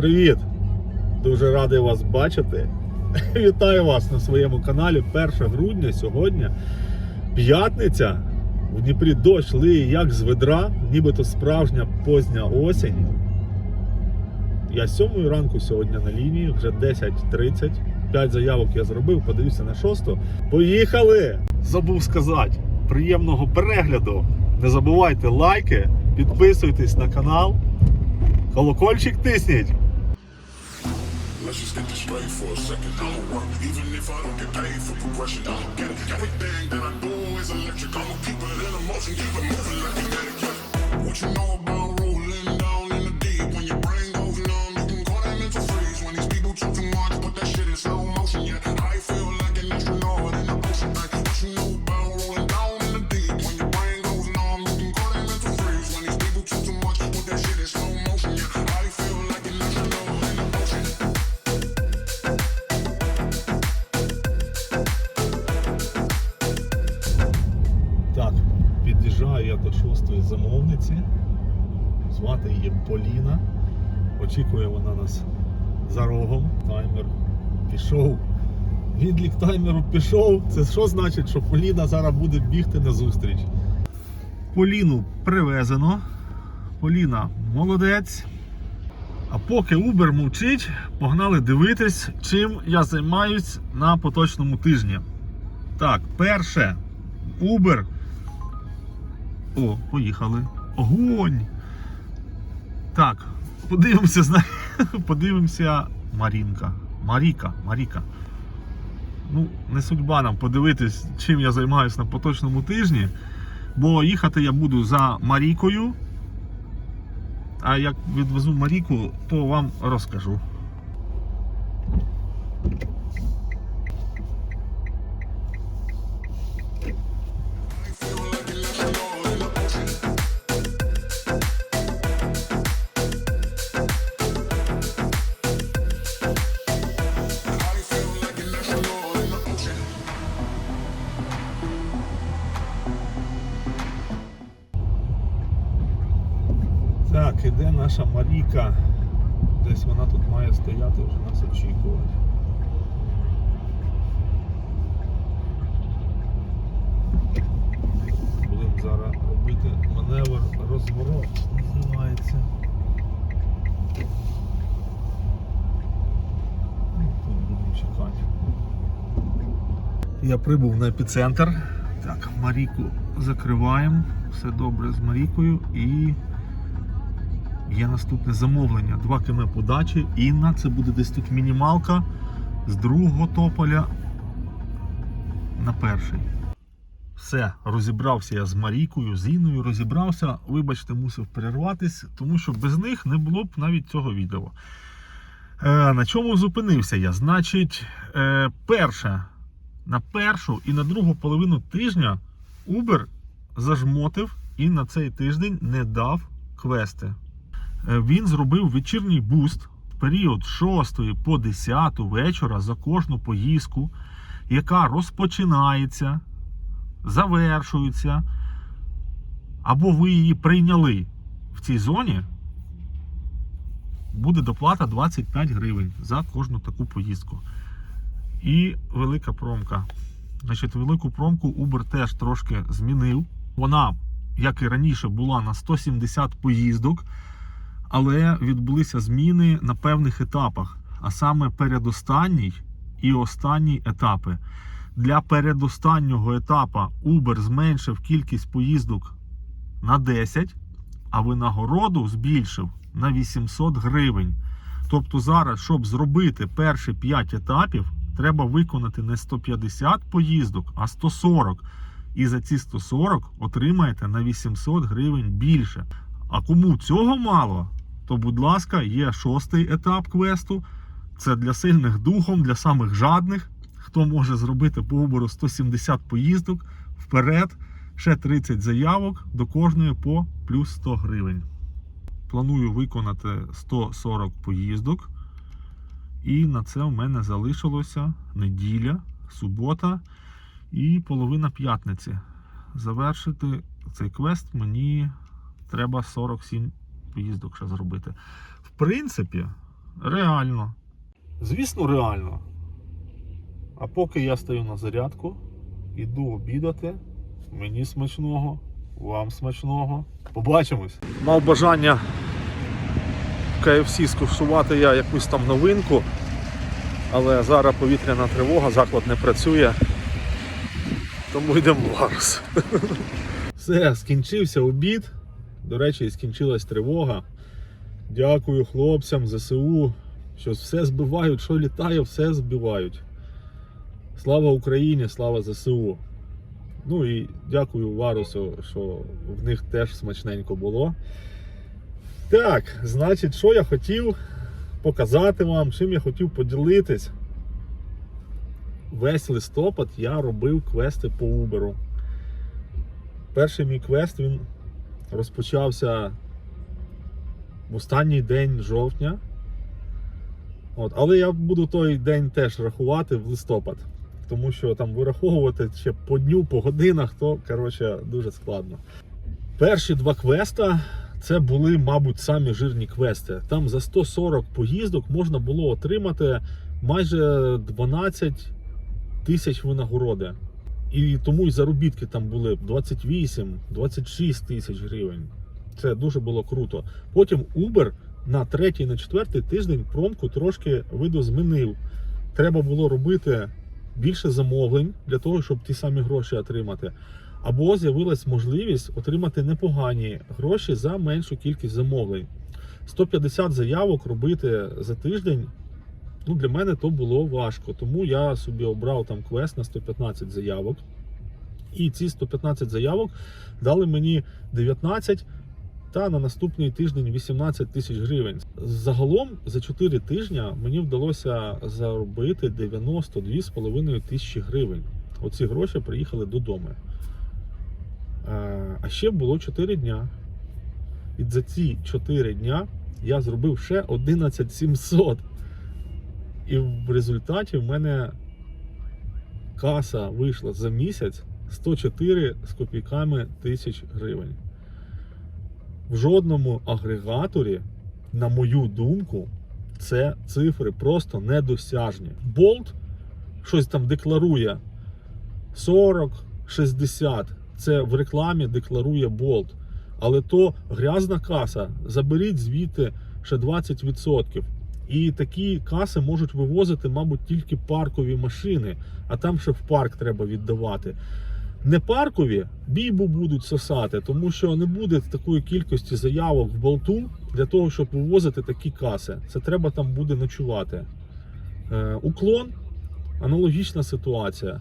Привіт! Дуже радий вас бачити. Вітаю вас на своєму каналі 1 грудня. Сьогодні п'ятниця. В Дніпрі дощ лиє як з ведра, нібито справжня позня осінь. Я 7 ранку сьогодні на лінії, вже 10.30. 5 заявок я зробив, подивився на 6. Поїхали! Забув сказати, приємного перегляду. Не забувайте лайки, підписуйтесь на канал. Колокольчик тисніть. Let's just get this straight for a second. I'ma work, even if I don't get paid for progression. I'ma get it. Everything that I do is electric. I'ma keep it in a motion, keep it moving like kinetic. What you know about під'їжджаю я до шостої замовниці. Звати її Поліна. Очікує вона нас за рогом. Таймер пішов. Відлік таймеру пішов. Це що значить, що Поліна зараз буде бігти на зустріч? Поліну привезено. Поліна молодець. А поки Uber мовчить, погнали дивитись, чим я займаюсь на поточному тижні. Так, перше. Uber. О, поїхали. Огонь. Так, подивимося, зна... подивимося Марінка. Маріка, Маріка. Ну, не судьба нам подивитись, чим я займаюся на поточному тижні. Бо їхати я буду за Марікою. А як відвезу Маріку, то вам розкажу. Наша Десь вона тут має стояти, вже нас очікувати. Будемо зараз робити маневр розворот, називається. Ну, будемо чекати. Я прибув на епіцентр. Так, Маріку закриваємо. Все добре з Марікою і Є наступне замовлення. 2 км подачі. Інна, це буде десь тут мінімалка з другого тополя на перший. Все, розібрався я з Марійкою, з Інною розібрався. Вибачте, мусив перерватись, тому що без них не було б навіть цього відео. Е, на чому зупинився я? Значить, е, перше, на першу і на другу половину тижня Uber зажмотив і на цей тиждень не дав квести. Е, Він зробив вечірній буст в період з 6 по 10 вечора за кожну поїздку, яка розпочинається, завершується, або ви її прийняли в цій зоні. Буде доплата 25 гривень за кожну таку поїздку. І велика промка. Значить, велику промку Uber теж трошки змінив. Вона, як і раніше, була на 170 поїздок але відбулися зміни на певних етапах, а саме передостанній і останній етапи. Для передостаннього етапа Uber зменшив кількість поїздок на 10, а винагороду збільшив на 800 гривень. Тобто зараз, щоб зробити перші 5 етапів, треба виконати не 150 поїздок, а 140. І за ці 140 отримаєте на 800 гривень більше. А кому цього мало, то, будь ласка, є шостий етап квесту. Це для сильних духом, для самих жадних. Хто може зробити по Uber 170 поїздок вперед, ще 30 заявок до кожної по плюс 100 гривень. Планую виконати 140 поїздок. І на це в мене залишилося неділя, субота і половина п'ятниці. Завершити цей квест мені треба 47 поїздок ще зробити. В принципі, Реально. Звісно, реально. А поки я стою на зарядку, іду обідати. Мені смачного, вам смачного. Побачимось. Мав бажання в KFC скуштувати я якусь там новинку, але зараз повітряна тривога, заклад не працює. Тому йдемо в Ларус. Все, скінчився обід. До речі, і скінчилась тривога. Дякую хлопцям, ЗСУ, що все збивають, що літає, все збивають. Слава Україні, слава ЗСУ. Ну і дякую Варусу, що в них теж смачненько було. Так, значить, що я хотів показати вам, чим я хотів поділитись. Весь листопад я робив квести по Uber. Перший мій квест він розпочався в останній день жовтня. От, але я буду той день теж рахувати в листопад. Тому що там вираховувати ще по дню, по годинах, то коротше, дуже складно. Перші два квеста це були, мабуть, самі жирні квести. Там за 140 поїздок можна було отримати майже 12 тисяч винагороди. І тому і заробітки там були 28-26 тисяч гривень. Це дуже було круто. Потім Uber на третій, на четвертий тиждень промку трошки видозмінив. Треба було робити більше замовлень для того, щоб ті самі гроші отримати. Або з'явилась можливість отримати непогані гроші за меншу кількість замовлень. 150 заявок робити за тиждень. Ну, для мене то було важко, тому я собі обрав там квест на 115 заявок. І ці 115 заявок дали мені 19 та на наступний тиждень 18 тисяч гривень. Загалом за 4 тижні мені вдалося заробити 92,5 тисячі гривень. Оці гроші приїхали додому. Е, А ще було 4 дня. І за ці 4 дня я зробив ще 11 700. І в результаті в мене каса вийшла за місяць 104 з копійками тисяч гривень. В жодному агрегаторі, на мою думку, це цифри просто недосяжні. Болт щось там декларує 40, 60. Це в рекламі декларує болт. Але то грязна каса. Заберіть звідти ще 20%. І такі каси можуть вивозити, мабуть, тільки паркові машини, а там ще в парк треба віддавати. Не паркові бійбу будуть сосати, тому що не буде такої кількості заявок в болту для того, щоб вивозити такі каси. Це треба там буде ночувати. Е, уклон аналогічна ситуація.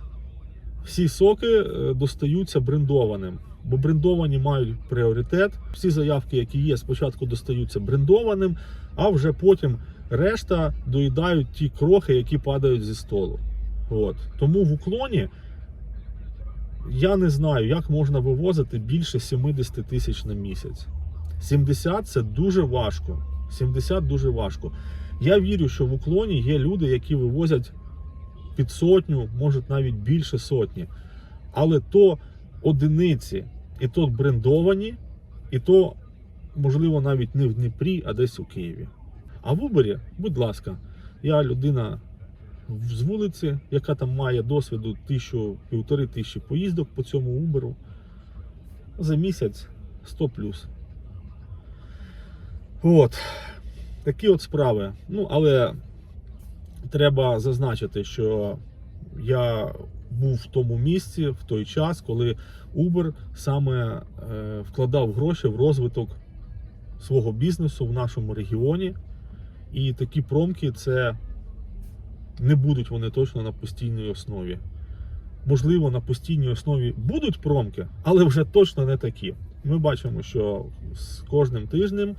Всі соки е, достаються брендованим, бо брендовані мають пріоритет. Всі заявки, які є, спочатку достаються брендованим, а вже потім решта доїдають ті крохи, які падають зі столу. От. Тому в уклоні я не знаю, як можна вивозити більше 70 тисяч на місяць. 70 це дуже важко. 70 дуже важко. Я вірю, що в уклоні є люди, які вивозять під сотню, може навіть більше сотні. Але то одиниці, і то брендовані, і то, можливо, навіть не в Дніпрі, а десь у Києві. А в Убері, будь ласка, я людина з вулиці, яка там має досвіду тисячу, півтори тисячі поїздок по цьому Уберу. За місяць 100 плюс. От. Такі от справи. Ну, але треба зазначити, що я був в тому місці в той час, коли Uber саме е, вкладав гроші в розвиток свого бізнесу в нашому регіоні. І такі промки це не будуть вони точно на постійній основі. Можливо, на постійній основі будуть промки, але вже точно не такі. Ми бачимо, що з кожним тижнем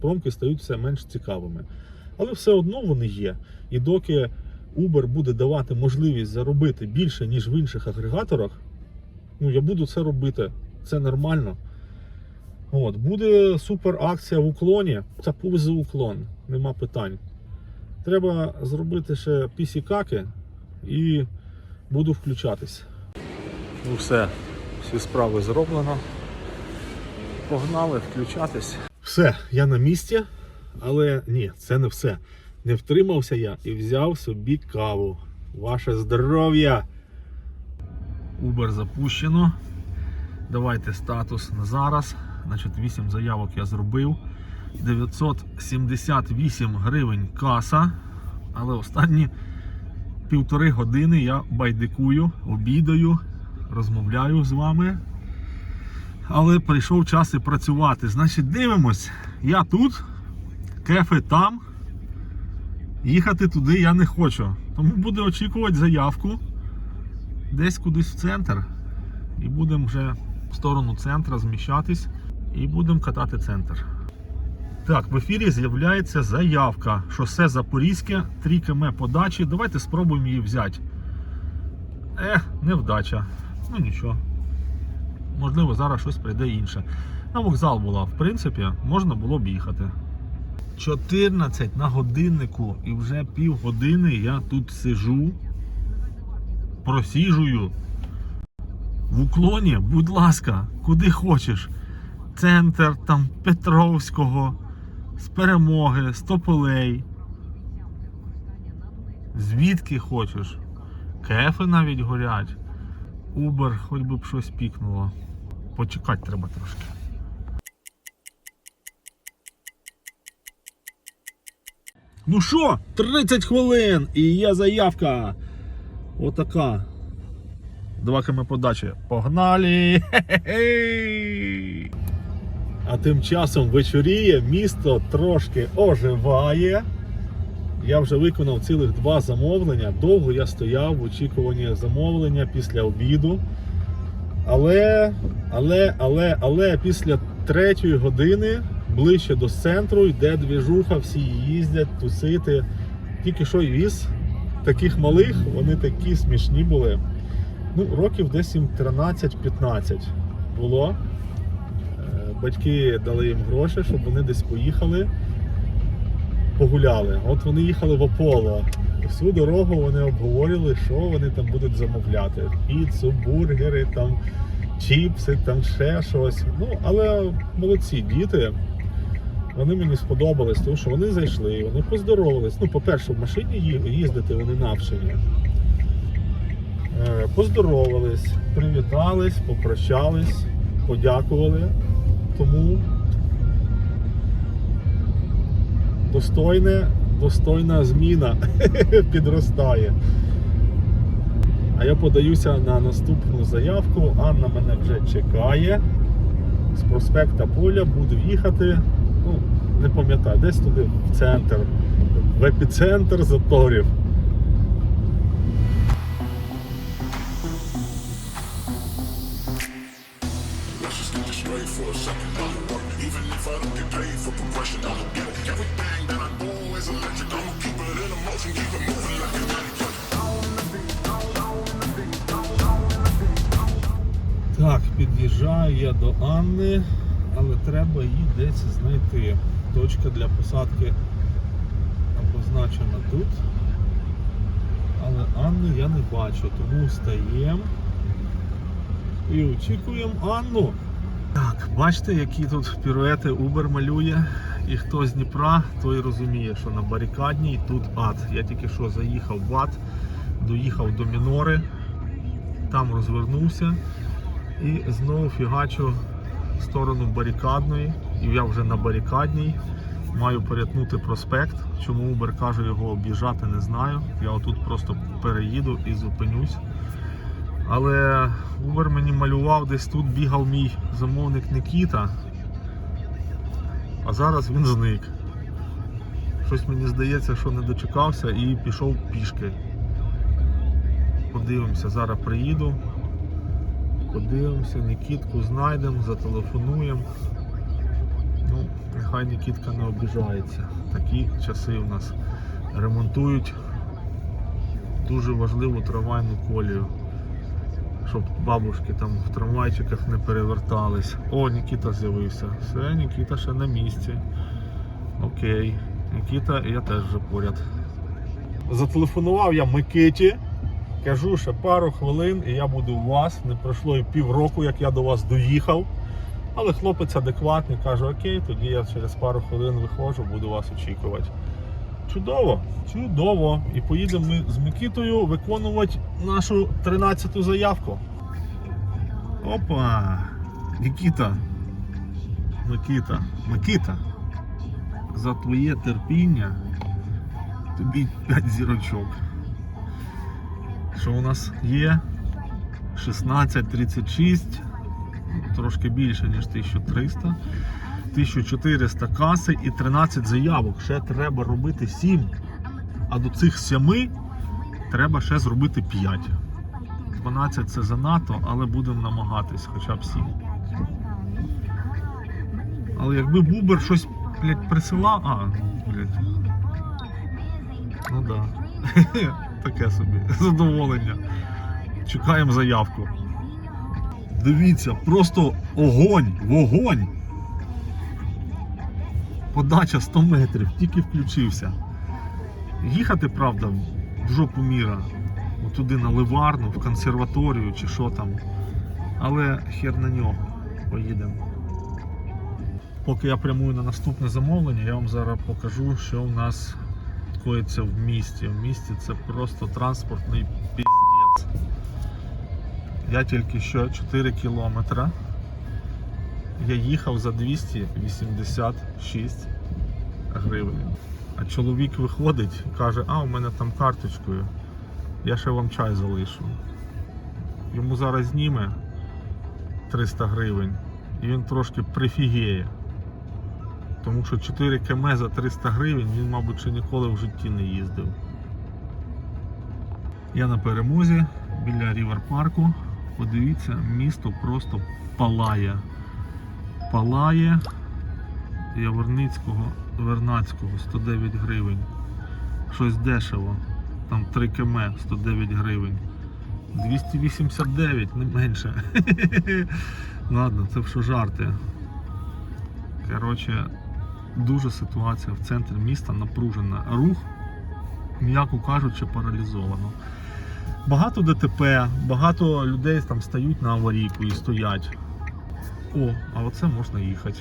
промки стають все менш цікавими. Але все одно вони є. І доки Uber буде давати можливість заробити більше, ніж в інших агрегаторах, ну я буду це робити. Це нормально. От, буде супер акція в уклоні. Це повезе уклон, нема питань. Треба зробити ще пісікаки і буду включатись. Ну все, всі справи зроблено. Погнали включатись. Все, я на місці. Але ні, це не все. Не втримався я і взяв собі каву. Ваше здоров'я! Uber запущено. Давайте статус на зараз. Значить, 8 заявок я зробив. 978 гривень каса. Але останні півтори години я байдикую, обідаю, розмовляю з вами. Але прийшов час і працювати. Значить, дивимось. Я тут, кефи там. Їхати туди я не хочу. Тому буду очікувати заявку десь кудись в центр. І будемо вже в сторону центра зміщатись і будемо катати центр. Так, в ефірі з'являється заявка. Шосе Запорізьке, 3 км подачі. Давайте спробуємо її взяти. Ех, невдача. Ну нічого. Можливо, зараз щось прийде інше. На вокзал була, в принципі, можна було б їхати. 14 на годиннику і вже півгодини я тут сижу, просіжую. В уклоні, будь ласка, куди хочеш. Центр там Петровського, з перемоги, з тополей. Звідки хочеш. Кефи навіть горять. Убер, хоч би б щось пікнуло. Почекати треба трошки. Ну що, 30 хвилин і є заявка. Отака. Два км подачі. Погнали! Хе-хе-хе! А тим часом вечоріє, місто трошки оживає. Я вже виконав цілих два замовлення. Довго я стояв в очікуванні замовлення після обіду. Але, але, але, але після третьої години ближче до центру йде двіжуха, всі їздять тусити. Тільки що віз таких малих, вони такі смішні були. Ну, років десь їм 13-15 було. Батьки дали їм гроші, щоб вони десь поїхали, погуляли. От вони їхали в Аполло. Всю дорогу вони обговорювали, що вони там будуть замовляти. Піцу, бургери, там, чіпси, там ще щось. Ну, але молодці діти. Вони мені сподобались, тому що вони зайшли, вони поздоровались. Ну, по-перше, в машині їздити вони навчені. Е, Поздоровались, привітались, попрощались, подякували. Тому достойне, достойна зміна підростає. А я подаюся на наступну заявку. Анна мене вже чекає. З проспекта Поля буду їхати. Ну, не пам'ятаю, десь туди в центр, в епіцентр заторів. For a second. I'ma work, even if I don't get paid for progression. I'ma get it. Everything that I do is electric. I'ma keep it in motion, keep it moving like kinetic. Так, під'їжджаю я до Анни, але треба її десь знайти. Точка для посадки обозначена тут. Але Анни я не бачу, тому встаємо і очікуємо Анну. Так, бачите, які тут піруети Uber малює. І хто з Дніпра, той розуміє, що на барикадній тут ад. Я тільки що заїхав в ад, доїхав до Мінори, там розвернувся. І знову фігачу в сторону барикадної. І я вже на барикадній. Маю перетнути проспект. Чому Uber каже його об'їжджати, не знаю. Я отут просто переїду і зупинюсь. Але Uber мені малював, десь тут бігав мій замовник Никіта. А зараз він зник. Щось мені здається, що не дочекався і пішов пішки. Подивимося, зараз приїду. Подивимося, Нікітку знайдемо, зателефонуємо. Ну, нехай Нікітка не обіжається. Такі часи у нас ремонтують дуже важливу трамвайну колію. Щоб бабушки там в трамвайчиках не перевертались. О, Нікіта з'явився. Все, Нікіта ще на місці. Окей. Нікіта, я теж вже поряд. Зателефонував я Микиті. Кажу, ще пару хвилин і я буду у вас. Не пройшло і півроку, як я до вас доїхав. Але хлопець адекватний, каже, окей, тоді я через пару хвилин виходжу, буду вас очікувати. Чудово, чудово. І поїдемо ми з Микітою виконувати нашу 13-ту заявку. Опа! Нікіта. Микита. Микита. За твоє терпіння тобі 5 зірочок. Що у нас є? 16.36, трошки більше, ніж 1300. 1400 каси і 13 заявок. Ще треба робити 7. А до цих 7 треба ще зробити 5. 12 це занадто, але будемо намагатись хоча б 7. Але якби Бубер щось, блядь, присилав. А, блядь. Ну да. Таке собі. Задоволення. Чекаємо заявку. Дивіться, просто огонь, вогонь. Подача 100 метрів, тільки включився. Їхати, правда, в жопу міра. Туди на ливарну, в консерваторію чи що там. Але хер на нього. Поїдемо. Поки я прямую на наступне замовлення, я вам зараз покажу, що у нас коїться в місті. В місті це просто транспортний піздець. Я тільки що 4 кілометри. Я їхав за 286 гривень. А чоловік виходить каже, а у мене там карточкою. Я ще вам чай залишу. Йому зараз зніме 300 гривень і він трошки прифігіє. Тому що 4 км за 300 гривень він, мабуть, ще ніколи в житті не їздив. Я на перемозі біля Рівер парку. Подивіться, місто просто палає. Палає Яворницького, Вернацького 109 гривень. Щось дешево. Там 3 км 109 гривень. 289, не менше. Ладно, це що жарти. Коротше, дуже ситуація в центрі міста напружена. Рух, м'яко кажучи, паралізовано. Багато ДТП, багато людей там стають на аварійку і стоять. О, а оце можна їхати.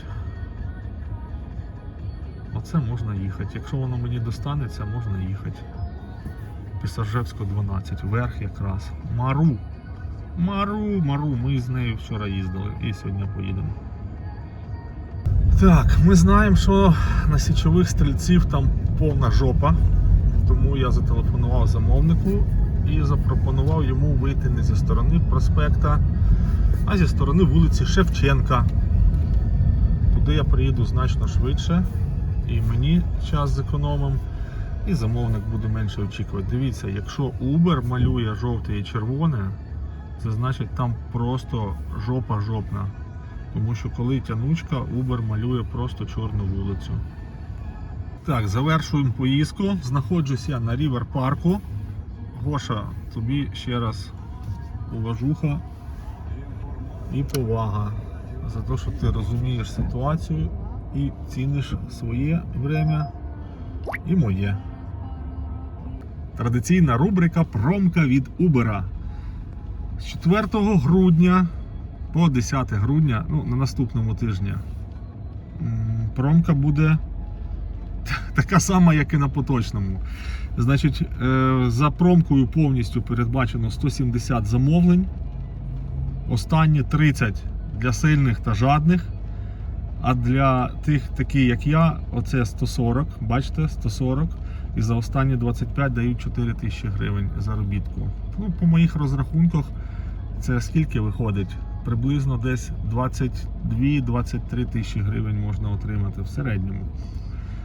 Оце можна їхати. Якщо воно мені достанеться, можна їхати. Пісажевського 12, верх якраз. Мару. Мару, Мару. Ми з нею вчора їздили і сьогодні поїдемо. Так, ми знаємо, що на січових стрільців там повна жопа. Тому я зателефонував замовнику і запропонував йому вийти не зі сторони проспекта, а зі сторони вулиці Шевченка. Туди я приїду значно швидше. І мені час зекономим, і замовник буде менше очікувати. Дивіться, якщо Uber малює жовте і червоне, це значить там просто жопа жопна. Тому що коли тянучка, Uber малює просто чорну вулицю. Так, завершуємо поїздку. Знаходжусь я на Рівер парку. Гоша, тобі ще раз уважуха і повага за те, що ти розумієш ситуацію і ціниш своє время і моє. Традиційна рубрика Промка від Uber. З 4 грудня по 10 грудня, ну, на наступному тижні, промка буде така сама, як і на поточному. Значить, е, за промкою повністю передбачено 170 замовлень. Останні 30 для сильних та жадних. А для тих, такі як я, оце 140, бачите, 140. І за останні 25 дають 4 тисячі гривень заробітку. Ну, по моїх розрахунках, це скільки виходить? Приблизно десь 22-23 тисячі гривень можна отримати в середньому.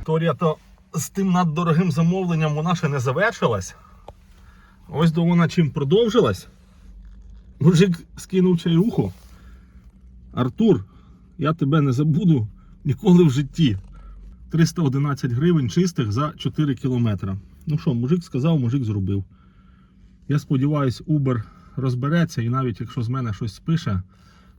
Історія то з тим наддорогим замовленням вона ще не завершилась. Ось до вона чим продовжилась. Мужик скинув чаюху. Артур, я тебе не забуду ніколи в житті. 311 гривень чистих за 4 кілометри. Ну що, мужик сказав, мужик зробив. Я сподіваюся, Uber розбереться і навіть якщо з мене щось спише,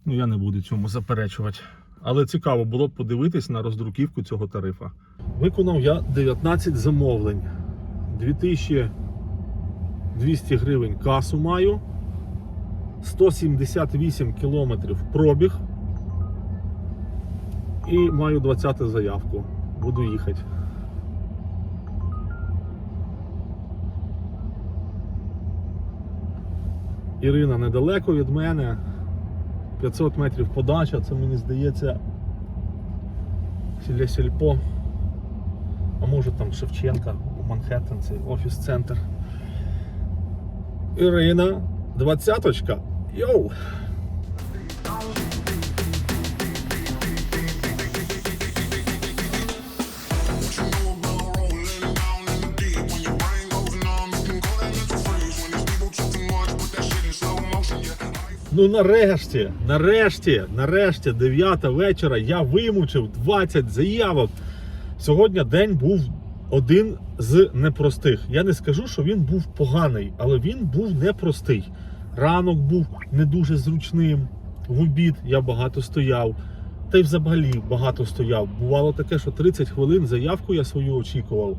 ну я не буду цьому заперечувати. Але цікаво було б подивитись на роздруківку цього тарифа. Виконав я 19 замовлень. 2200 гривень касу маю. 178 кілометрів пробіг. І маю 20 заявку. Буду їхати. Ірина недалеко від мене. 500 метрів подача, це мені здається. Сілля Сільпо. А може там Шевченка, Манхеттен, цей офіс-центр. Ірина, двадцяточка. Йоу! Ну нарешті, нарешті, нарешті, 9 вечора я вимучив 20 заявок. Сьогодні день був один з непростих. Я не скажу, що він був поганий, але він був непростий. Ранок був не дуже зручним. В обід я багато стояв. Та й взагалі багато стояв. Бувало таке, що 30 хвилин заявку я свою очікував.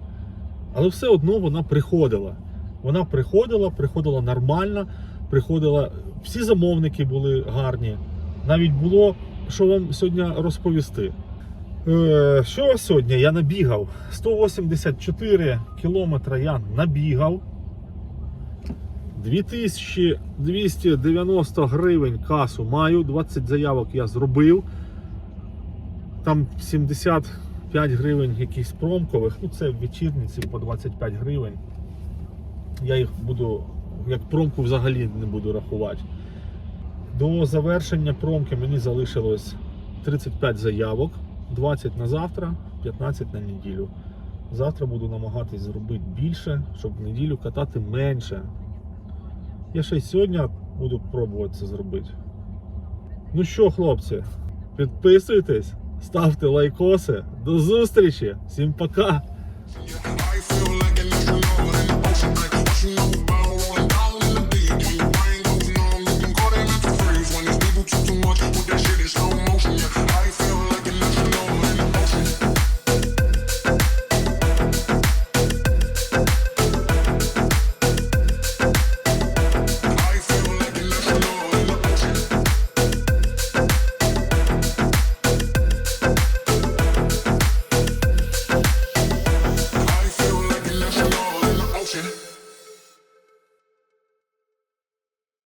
Але все одно вона приходила. Вона приходила, приходила нормально, приходила. Всі замовники були гарні. Навіть було, що вам сьогодні розповісти. Е, що сьогодні я набігав? 184 кілометри я набігав. 2290 гривень касу маю, 20 заявок я зробив. Там 75 гривень якихось промкових, ну це вечірниці по 25 гривень. Я їх буду, як промку взагалі не буду рахувати. До завершення промки мені залишилось 35 заявок, 20 на завтра, 15 на неділю. Завтра буду намагатись зробити більше, щоб в неділю катати менше. Я ще й сьогодні буду пробувати це зробити. Ну що, хлопці, підписуйтесь, ставте лайкоси. До зустрічі! Всім пока!